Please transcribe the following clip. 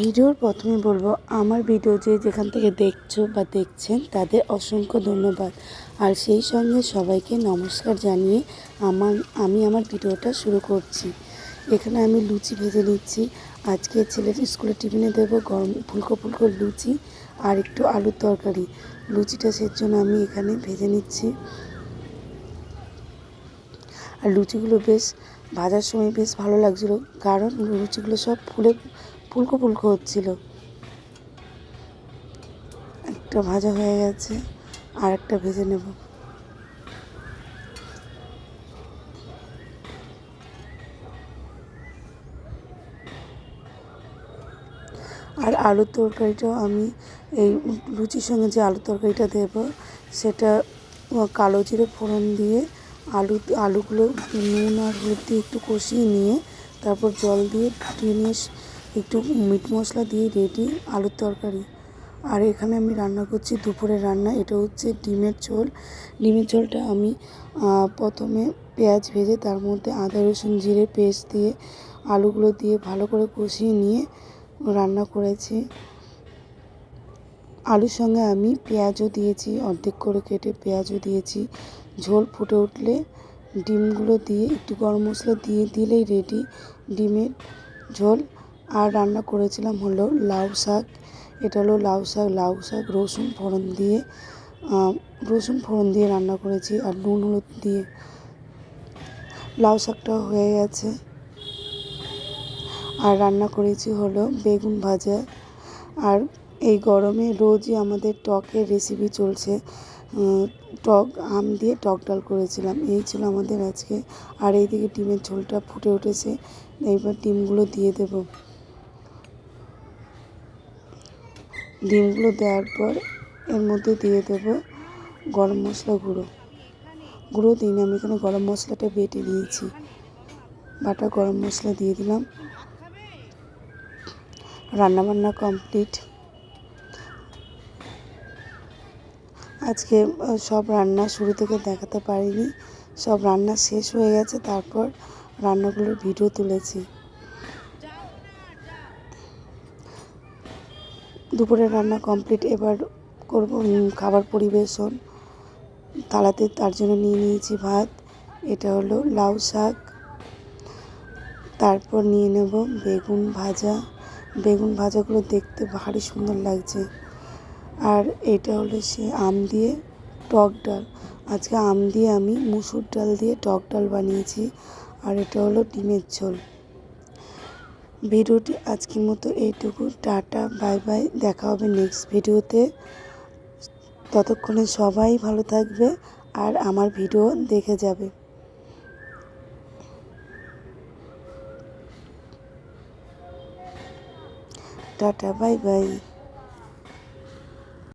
ভিডিওর প্রথমে বলব, আমার ভিডিও যে যেখান থেকে দেখছ বা দেখছেন, তাদের অসংখ্য ধন্যবাদ। আর সেই সঙ্গে সবাইকে নমস্কার জানিয়ে আমার, আমি আমার ভিডিওটা শুরু করছি। এখানে আমি লুচি ভেজে নিচ্ছি। আজকে ছেলের স্কুলে টিফিনে দেবো গরম ফুলকো ফুলকো লুচি আর একটু আলুর তরকারি। লুচিটা সের জন্য আমি এখানে ভেজে নিচ্ছি। আর লুচিগুলো বেশ, ভাজার সময় বেশ ভালো লাগছিল, কারণ লুচিগুলো সব ফুলে ফুলকো ফুলকো হচ্ছিল। একটা ভাজা হয়ে গেছে, আর একটা ভেজে নেব। আর আলুর তরকারিটাও আমি এই লুচির সঙ্গে যে আলুর তরকারিটা দেব, সেটা কালো জিরে ফোড়ন দিয়ে আলু, আলুগুলো নুন আর হলুদ দিয়ে একটু কষিয়ে নিয়ে তারপর জল দিয়ে নিয়ে একটু মিট মশলা দিয়ে রেডি আলুর তরকারি। আর এখানে আমি রান্না করছি দুপুরের রান্না। এটা হচ্ছে ডিমের ঝোল। ডিমের ঝোলটা আমি প্রথমে পেঁয়াজ ভেজে তার মধ্যে আদা, রসুন, জিরে, পেস্ট দিয়ে আলুগুলো দিয়ে ভালো করে কষিয়ে নিয়ে রান্না করেছি। আলুর সঙ্গে আমি পেঁয়াজও দিয়েছি, অর্ধেক করে কেটে পেঁয়াজও দিয়েছি। ঝোল ফুটে উঠলে ডিমগুলো দিয়ে একটু গরম মশলা দিয়ে দিলেই রেডি ডিমের ঝোল। আর রান্না করেছিলাম হলো লাউ শাক। এটা হলো লাউ শাক লাউ শাক, রসুন ফোড়ন দিয়ে রসুন ফোড়ন দিয়ে রান্না করেছি আর নুন হলুদ দিয়ে। লাউ শাকটা হয়ে গেছে। আর রান্না করেছি হলো বেগুন ভাজা। আর এই গরমে রোজই আমাদের টকের রেসিপি চলছে। টক আম দিয়ে টক ডাল করেছিলাম। এই ছিল আমাদের আজকে। আর এইদিকে ডিমের ঝোলটা ফুটে উঠেছে। এইবার ডিমগুলো দিয়ে দেব। ডিমগুলো দেওয়ার পর এর মধ্যে দিয়ে দেব গরম মশলা গুঁড়ো। গুঁড়ো দিন আমি এখানে গরম মশলাটা বেটে দিয়েছি বাটা গরম মশলা দিয়ে দিলাম। রান্নাবান্না কমপ্লিট। আজকে সব রান্না শুরু থেকে দেখাতে পারিনি। সব রান্না শেষ হয়ে গেছে, তারপর রান্নাগুলোর ভিডিও তুলেছি। দুপুরের রান্না কমপ্লিট এবার করব খাবার পরিবেশন। থালাতে তার জন্য নিয়ে নিয়েছি ভাত, এটা হলো লাউ শাক। তারপর নিয়ে নেব বেগুন ভাজা। বেগুন ভাজাগুলো দেখতে ভারী সুন্দর লাগছে। আর এটা হলো সে আম দিয়ে টক ডাল। আজকে আম দিয়ে আমি মুসুর ডাল দিয়ে টক ডাল বানিয়েছি। আর এটা হলো ডিমের ঝোল। ভিডিওটি আজকের মতো এইটুকু। Tata, bye bye. দেখা হবে নেক্সট ভিডিওতে। ততক্ষণে সবাই ভালো থাকবে আর আমার ভিডিও দেখে যাবে। Tata, bye bye.